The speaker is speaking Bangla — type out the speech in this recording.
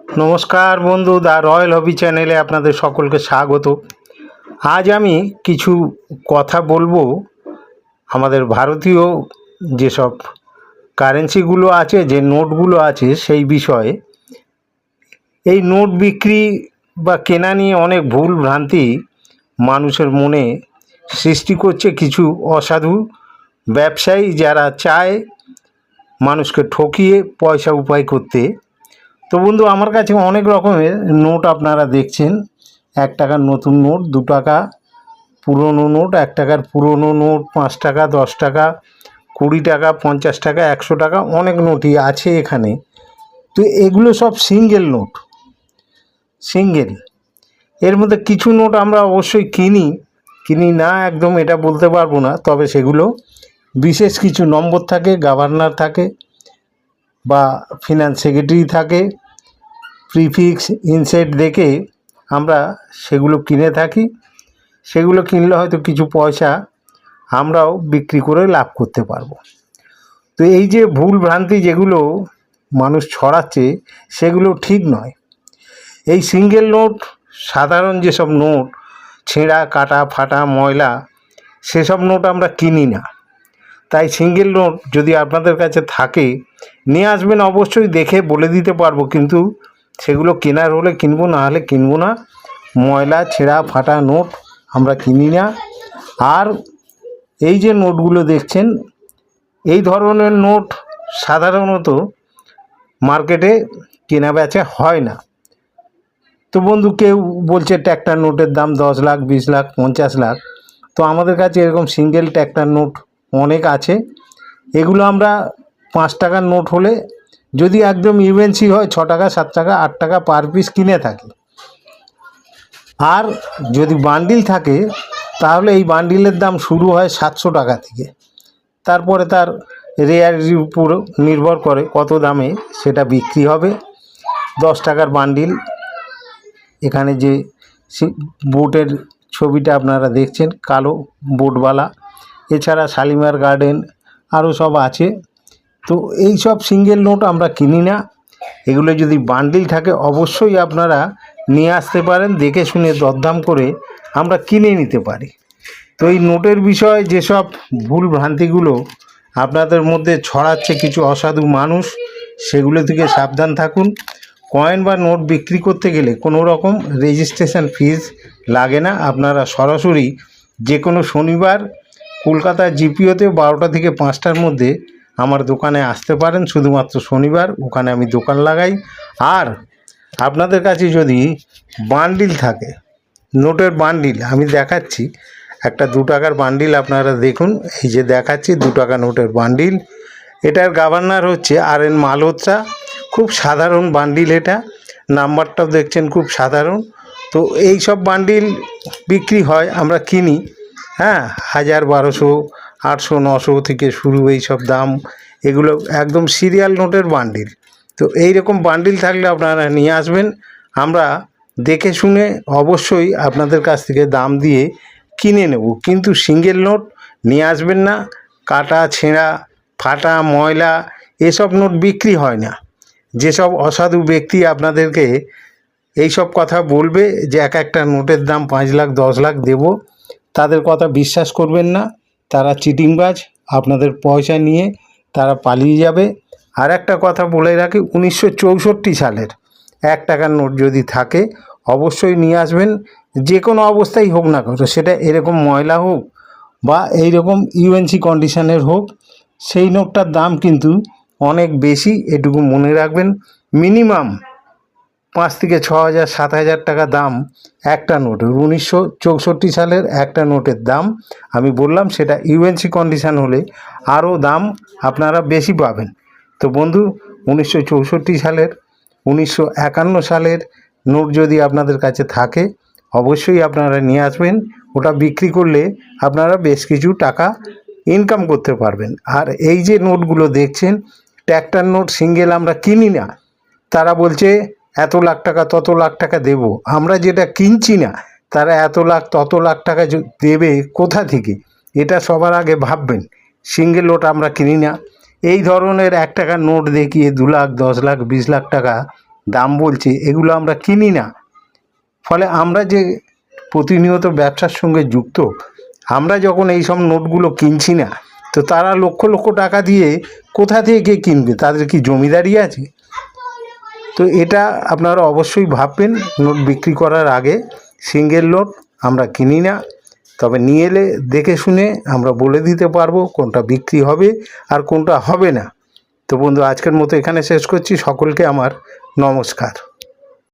নমস্কার বন্ধু দা রয়্যাল হবি চ্যানেলে আপনাদের সকলকে স্বাগত। আজ আমি কিছু কথা বলব আমাদের ভারতীয় যেসব কারেন্সিগুলো আছে, যে নোটগুলো আছে সেই বিষয়ে। এই নোট বিক্রি বা কেনা নিয়ে অনেক ভুল ভ্রান্তি মানুষের মনে সৃষ্টি করছে। কিছু অসাধু ব্যবসায়ী যারা চায় মানুষকে ঠকিয়ে পয়সা উপায় করতে। তো বন্ধু, আমার কাছে অনেক রকমের নোট আপনারা দেখছেন। এক টাকার নতুন নোট, দু টাকা পুরনো নোট, এক টাকার পুরনো নোট, পাঁচ টাকা, দশ টাকা, কুড়ি টাকা, পঞ্চাশ টাকা, একশো টাকা, অনেক নোটই আছে এখানে। তো এগুলো সব সিঙ্গেল নোট, সিঙ্গেল। এর মধ্যে কিছু নোট আমরা অবশ্যই কিনি কিনি না একদম এটা বলতে পারব না, তবে সেগুলো বিশেষ কিছু নম্বর থাকে গভর্নর থাকে, বা ফিনান্স সেক্রেটারি থাকে প্রিফিক্স ইনসেট দেখে আমরা সেগুলো কিনে থাকি। সেগুলো কিনলে হয়তো কিছু পয়সা আমরাও বিক্রি করে লাভ করতে পারব। তো এই যে ভুল ভ্রান্তি যেগুলো মানুষ ছড়াচ্ছে, সেগুলো ঠিক নয়। এই সিঙ্গেল নোট সাধারণ যেসব নোট ছেঁড়া, কাটা, ফাটা, ময়লা, সেসব নোট আমরা কিনি না। তাই সিঙ্গেল নোট যদি আপনাদের কাছে থাকে, নিয়ে আসবেন, অবশ্যই দেখে বলে দিতে পারব। কিন্তু সেগুলো কেনার হলে কিনবো, না হলে কিনবো না। ময়লা, ছেঁড়া, ফাটা নোট আমরা কিনি না। আর এই যে নোটগুলো দেখছেন, এই ধরনের নোট সাধারণত মার্কেটে কেনা বেচা হয় না। তো বন্ধু, কেউ বলছে ট্র্যাক্টর নোটের দাম দশ লাখ, বিশ লাখ, পঞ্চাশ লাখ। তো আমাদের কাছে এরকম সিঙ্গেল ট্র্যাক্টর নোট অনেক আছে। এগুলো আমরা পাঁচ টাকার নোট হলে যদি একদম ইউএনসি হয়, ছ টাকা, সাত টাকা, আট টাকা পার পিস কিনে থাকি। আর যদি বান্ডিল থাকে, তাহলে এই বান্ডিলের দাম শুরু হয় সাতশো টাকা থেকে। তারপরে তার রেয়ারির উপর নির্ভর করে কত দামে সেটা বিক্রি হবে। দশ টাকার বান্ডিল এখানে যে বোটের ছবিটা আপনারা দেখছেন, কালো বোটওয়ালা এছাড়া শালিমার গার্ডেন আরও সব আছে। তো এই সব সিঙ্গেল নোট আমরা কিনি না। এগুলো যদি বান্ডিল থাকে, অবশ্যই আপনারা নিয়ে আসতে পারেন, দেখে শুনে দরদাম করে আমরা কিনে নিতে পারি। তো এই নোটের বিষয়ে যেসব ভুল ভ্রান্তিগুলো আপনাদের মধ্যে ছড়াচ্ছে কিছু অসাধু মানুষ, সেগুলো থেকে সাবধান থাকুন। কয়েন বা নোট বিক্রি করতে গেলে কোনো রকম রেজিস্ট্রেশন ফিজ লাগে না। আপনারা সরাসরি যে কোনো শনিবার কলকাতা জিপিওতে বারোটা থেকে পাঁচটার মধ্যে আমার দোকানে আসতে পারেন শুধুমাত্র শনিবার, ওখানে আমি দোকান লাগাই। আর আপনাদের কাছে যদি বান্ডিল থাকে, নোটের বান্ডিল, আমি দেখাচ্ছি, একটা দু টাকার বান্ডিল আপনারা দেখুন, এই যে দেখাচ্ছি, দু টাকা নোটের বান্ডিল। এটার গভর্নর হচ্ছে আর এন মালহোত্রা, খুব সাধারণ বান্ডিল এটা, নাম্বারটাও দেখছেন খুব সাধারণ। তো এই সব বান্ডিল বিক্রি হয়, আমরা কিনি হ্যাঁ হাজার বারোশো আটশো, নশো থেকে শুরু এই সব দাম। এগুলো একদম সিরিয়াল নোটের বান্ডিল তো এই রকম বান্ডিল থাকলে আপনারা নিয়ে আসবেন। আমরা দেখে শুনে অবশ্যই আপনাদের কাছ থেকে দাম দিয়ে কিনে নেব। কিন্তু সিঙ্গেল নোট নিয়ে আসবেন না। কাটা, ছেঁড়া, ফাটা, ময়লা এসব নোট বিক্রি হয় না। যেসব অসাধু ব্যক্তি আপনাদেরকে এইসব কথা বলবে যে এক একটা নোটের দাম পাঁচ লাখ, দশ লাখ দেব, তাদের কথা বিশ্বাস করবেন না। তারা চিটিংবাজ, আপনাদের পয়সা নিয়ে তারা পালিয়ে যাবে। আর একটা কথা বলে রাখি, উনিশশো চৌষট্টি সালের এক টাকার নোট যদি থাকে, অবশ্যই নিয়ে আসবেন। যে কোনো অবস্থাই হোক না কেন, সেটা এরকম ময়লা হোক বা এইরকম ইউএনসি কন্ডিশনের হোক, সেই নোটটার দাম কিন্তু অনেক বেশি, এটুকু মনে রাখবেন। মিনিমাম পাঁচ থেকে ছ হাজার, সাত হাজার টাকা দাম একটা নোটের উনিশশো চৌষট্টি সালের একটা নোটের দাম, আমি বললাম সেটা ইউএনসি কন্ডিশন হলে আরও দাম আপনারা বেশি পাবেন। তো বন্ধু, উনিশশো চৌষট্টি সালের, উনিশশো একান্ন সালের নোট যদি আপনাদের কাছে থাকে, অবশ্যই আপনারা নিয়ে আসবেন। ওটা বিক্রি করলে আপনারা বেশ কিছু টাকা ইনকাম করতে পারবেন। আর এই যে নোটগুলো দেখছেন ট্র্যাক্টর নোট সিঙ্গেল আমরা কিনি না, তারা বলছে এত লাখ টাকা, তত লাখ টাকা দেব। আমরা যেটা কিনছি না, তারা এত লাখ, তত লাখ টাকা দেবে কোথা থেকে? এটা সবার আগে ভাববেন। সিঙ্গেল নোট আমরা কিনি না। এই ধরনের এক টাকার নোট দেখিয়ে দু লাখ, দশ লাখ, বিশ লাখ টাকা দাম বলছে, এগুলো আমরা কিনি না। ফলে আমরা যে প্রতিনিয়ত ব্যবসার সঙ্গে যুক্ত, আমরা যখন এই সব নোটগুলো কিনছি না, তো তারা লক্ষ লক্ষ টাকা দিয়ে কোথা থেকে কিনবে? তাদের কি জমিদারি আছে? তো এটা আপনারা অবশ্যই ভাববেন, নোট বিক্রি করার আগে সিঙ্গেল নোট আমরা কিনি না, তবে নিয়ে এলে দেখে শুনে আমরা বলে দিতে পারব কোনটা বিক্রি হবে আর কোনটা হবে না। তো বন্ধু, আজকের মতো এখানে শেষ করছি। সকলকে আমার নমস্কার।